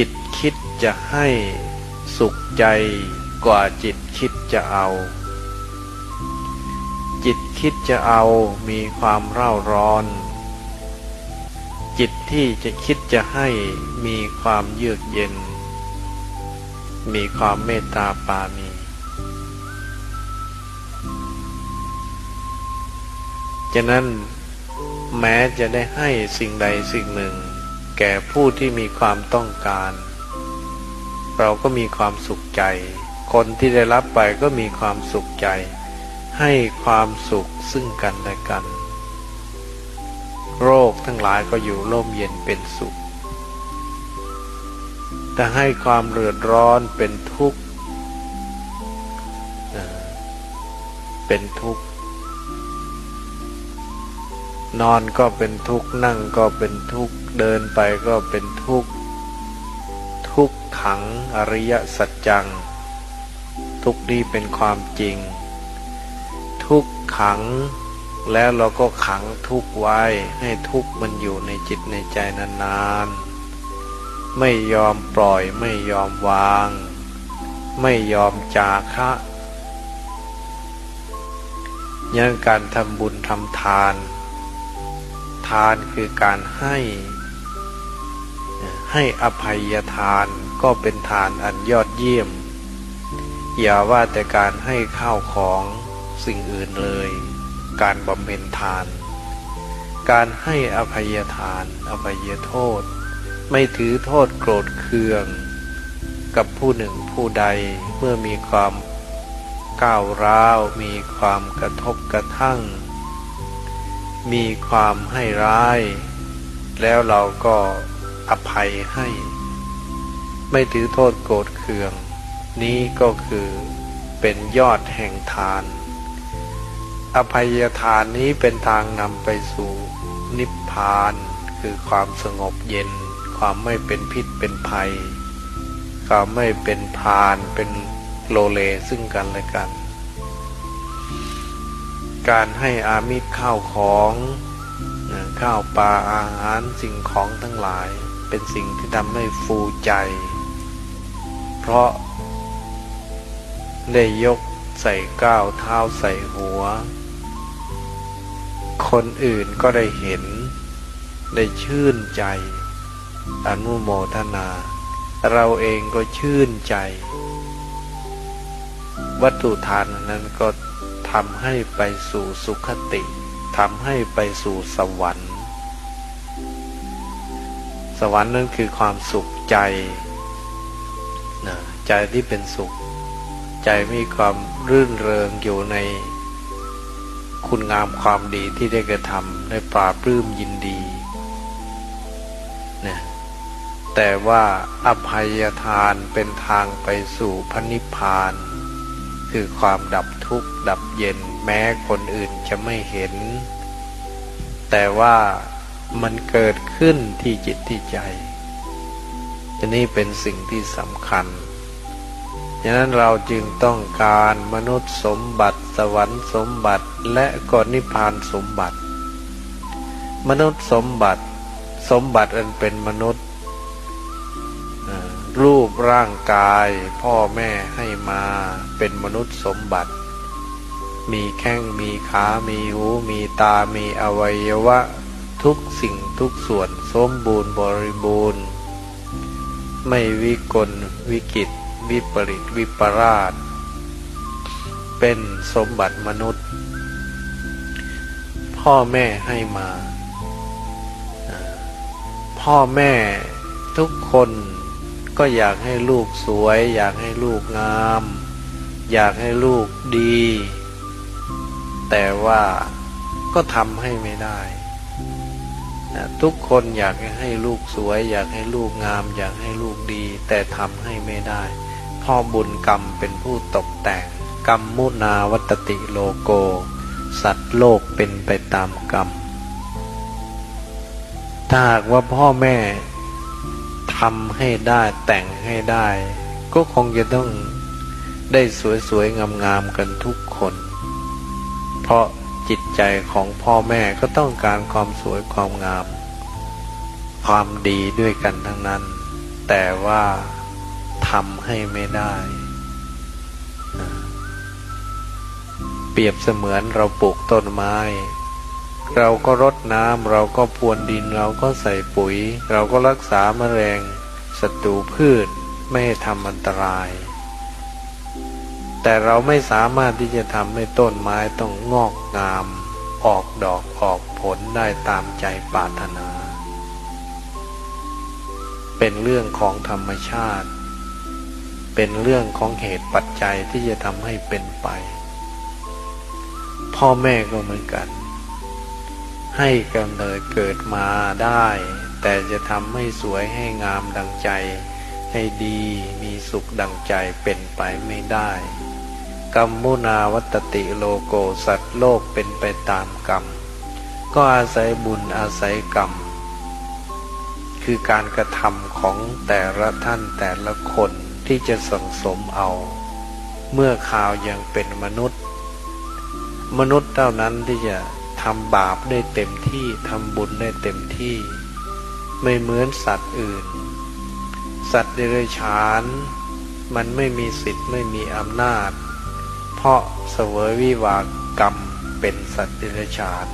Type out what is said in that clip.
จิตคิดจะให้สุขใจกว่าจิตคิดจะเอา จิตคิดจะเอามีความเร่าร้อน จิตที่จะคิดจะให้มีความเยือกเย็น มีความเมตตาปาณีฉะนั้นแม้จะได้ให้สิ่งใดสิ่งหนึ่ง แก่ผู้ที่มีความต้องการ เราก็มีความสุขใจ คนที่ได้รับไปก็มีความสุขใจ ให้ความสุขซึ่งกันและกัน โรคทั้งหลายก็อยู่ร่มเย็นเป็นสุข แต่ให้ความเดือดร้อนเป็นทุกข์เป็นทุกข์นอนก็เป็นทุกข์นั่งก็เป็นทุกข์ เดินไปก็เป็นทุกข์ ทุกขังอริยสัจจัง ทุกนี้เป็นความจริง ทุกขังแล้วเราก็ขังทุกไว้ให้ทุกมันอยู่ในจิตในใจนานๆ ไม่ยอมปล่อยไม่ยอมวาง ไม่ยอมจาคะยังการทำบุญทำทาน ทานคือการให้ ให้อภัยทานก็เป็นทานอันยอดเยี่ยม อย่าว่าแต่การให้ข้าวของสิ่งอื่นเลย การบำเพ็ญทาน การให้อภัยทาน อภัยโทษ ไม่ถือโทษโกรธเคือง กับผู้หนึ่งผู้ใดเมื่อมีความก้าวร้าวมีความกระทบกระทั่ง มีความให้ร้าย แล้วเราก็ อภัยให้ ไม่ถือโทษโกรธเคือง นี้ก็คือเป็นยอดแห่งทาน อภัยทานนี้เป็นทางนำไปสู่นิพพาน คือความสงบเย็น ความไม่เป็นพิษเป็นภัย ความไม่เป็นพานเป็นโลเลซึ่งกันและกัน การให้อามิตรข้าวของข้าวปลาอาหารสิ่งของทั้งหลาย เป็นสิ่งที่ทำให้ฟูใจ เพราะได้ยกใส่ก้าวเท้าใส่หัว คนอื่นก็ได้เห็น ได้ชื่นใจ อนุโมทนา เราเองก็ชื่นใจ วัตถุทานนั้นก็ทำให้ไปสู่สุขติทำให้ไปสู่สวรรค์ สวรรค์นั้นคือความสุขใจนะใจที่เป็นสุข ใจมีความรื่นเริงอยู่ในคุณงามความดีที่ได้กระทำได้ปราบปลื้มยินดีนะแต่ว่าอภัยทานเป็นทางไปสู่พระนิพพาน คือความดับทุกข์ดับเย็นแม้คนอื่นจะไม่เห็น แต่ว่า มันเกิดขึ้นที่จิตที่ใจจะนี่เป็นสิ่งที่สำคัญฉะนั้นเราจึงต้องการมนุษย์สมบัติ สวรรค์สมบัติและก็นิพพานสมบัติ มนุษย์สมบัติ สมบัติอันเป็นมนุษย์ รูปร่างกายพ่อแม่ให้มาเป็นมนุษย์สมบัติ มีแข้งมีขา มีหู มีตา มีอวัยวะ ทุกสิ่งทุกส่วนสมบูรณ์บริบูรณ์ ไม่วิกลวิกิตวิปริตวิปราช เป็นสมบัติมนุษย์ พ่อแม่ให้มา พ่อแม่ทุกคนก็อยากให้ลูกสวย อยากให้ลูกงาม อยากให้ลูกดี แต่ว่าก็ทำให้ไม่ได้ ทุกคนอยากให้ลูกสวย อยากให้ลูกงาม อยากให้ลูกดี แต่ทำให้ไม่ได้ พ่อบุญกรรมเป็นผู้ตกแต่ง กรรมมุนาวัตติโลโก สัตว์โลกเป็นไปตามกรรม ถ้าหากว่าพ่อแม่ทำให้ได้แต่งให้ได้ ก็คงจะต้องได้สวยๆงามๆกันทุกคน เพราะ จิตใจของพ่อแม่ก็ต้องการความสวยความงาม ความดีด้วยกันทั้งนั้น แต่ว่าทำให้ไม่ได้ เปรียบเสมือนเราปลูกต้นไม้ เราก็รดน้ำเราก็พรวนดินเราก็ใส่ปุ๋ย เราก็รักษาแมลงศัตรูพืชไม่ให้ทำอันตราย แต่เราไม่สามารถที่จะทำให้ต้นไม้ต้องงอกงาม ออกดอกออกผลได้ตามใจปรารถนา เป็นเรื่องของธรรมชาติ เป็นเรื่องของเหตุปัจจัยที่จะทำให้เป็นไป พ่อแม่ก็เหมือนกัน ให้กำเนิดเกิดมาได้ แต่จะทำให้สวยให้งามดังใจให้ดีมีสุขดังใจเป็นไปไม่ได้ กรรมมุนาวัตติโลโกสัตว์โลกเป็นไปตามกรรม ก็อาศัยบุญอาศัยกรรม คือการกระทำของแต่ละท่านแต่ละคนที่จะสังสมเอา เมื่อข่าวยังเป็นมนุษย์ มนุษย์เท่านั้นที่จะทำบาปได้เต็มที่ทำบุญได้เต็มที่ ไม่เหมือนสัตว์อื่น สัตว์เดรัจฉาน มันไม่มีสิทธิ์ไม่มีอำนาจ ราะเสวยวิวากกรรมเป็นสัตว์เดรัจฉาน